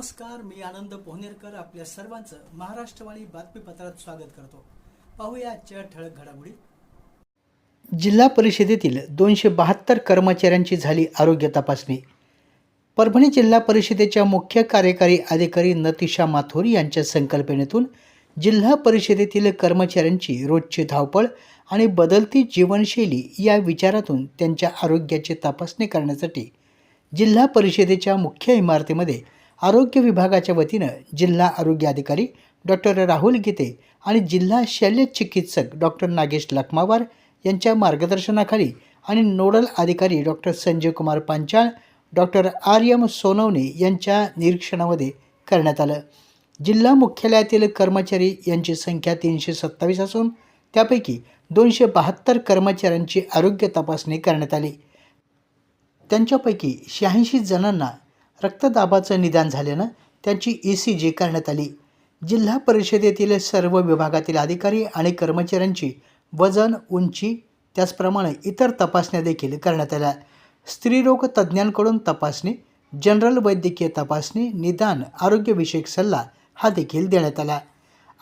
नमस्कार मी आनंद पोहनेरकर आपल्या सर्वांचं महाराष्ट्रवाणी बातमीपत्रात स्वागत करतो. पाहूया आजच्या ठळक घडामोडी. जिल्हा परिषदेतील दोनशे बहात्तर कर्मचाऱ्यांची झाली आरोग्य तपासणी. परभणी जिल्हा परिषदेच्या मुख्य कार्यकारी अधिकारी नतिशा माथुर यांच्या संकल्पनेतून जिल्हा परिषदेतील कर्मचाऱ्यांची रोजची धावपळ आणि बदलती जीवनशैली या विचारातून त्यांच्या आरोग्याची तपासणी करण्यासाठी जिल्हा परिषदेच्या मुख्य इमारतीमध्ये आरोग्य विभागाच्या वतीनं जिल्हा आरोग्य अधिकारी डॉक्टर राहुल गीते आणि जिल्हा शल्य चिकित्सक डॉक्टर नागेश लखमावार यांच्या मार्गदर्शनाखाली आणि नोडल अधिकारी doctor Sanjay Kumar Panchal doctor R M Sonawane यांच्या निरीक्षणामध्ये करण्यात आलं. जिल्हा मुख्यालयातील कर्मचारी यांची संख्या तीनशे सत्तावीस असून त्यापैकी दोनशे बहात्तर कर्मचाऱ्यांची आरोग्य तपासणी करण्यात आली. त्यांच्यापैकी शहाऐंशी जणांना रक्तदाबाचं निदान झाल्यानं त्यांची ई सी जी करण्यात आली. जिल्हा परिषदेतील सर्व विभागातील अधिकारी आणि कर्मचाऱ्यांची वजन उंची त्याचप्रमाणे इतर तपासण्या देखील करण्यात आल्या. स्त्रीरोग तज्ज्ञांकडून तपासणी जनरल वैद्यकीय तपासणी निदान आरोग्यविषयक सल्ला हा देखील देण्यात आला.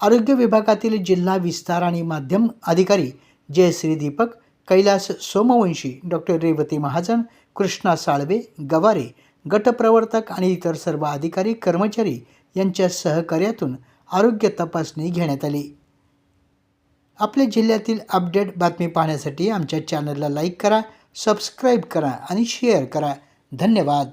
आरोग्य विभागातील जिल्हा विस्तार आणि माध्यम अधिकारी जयश्री दीपक कैलास सोमवंशी डॉक्टर रेवती महाजन कृष्णा साळवे गवारे गटप्रवर्तक आणि इतर सर्व अधिकारी कर्मचारी यांच्या सहकार्यातून आरोग्य तपासणी घेण्यात आली. आपल्या जिल्ह्यातील अपडेट बातमी पाहण्यासाठी आमच्या चॅनलला लाईक करा सबस्क्राईब करा आणि शेअर करा. धन्यवाद.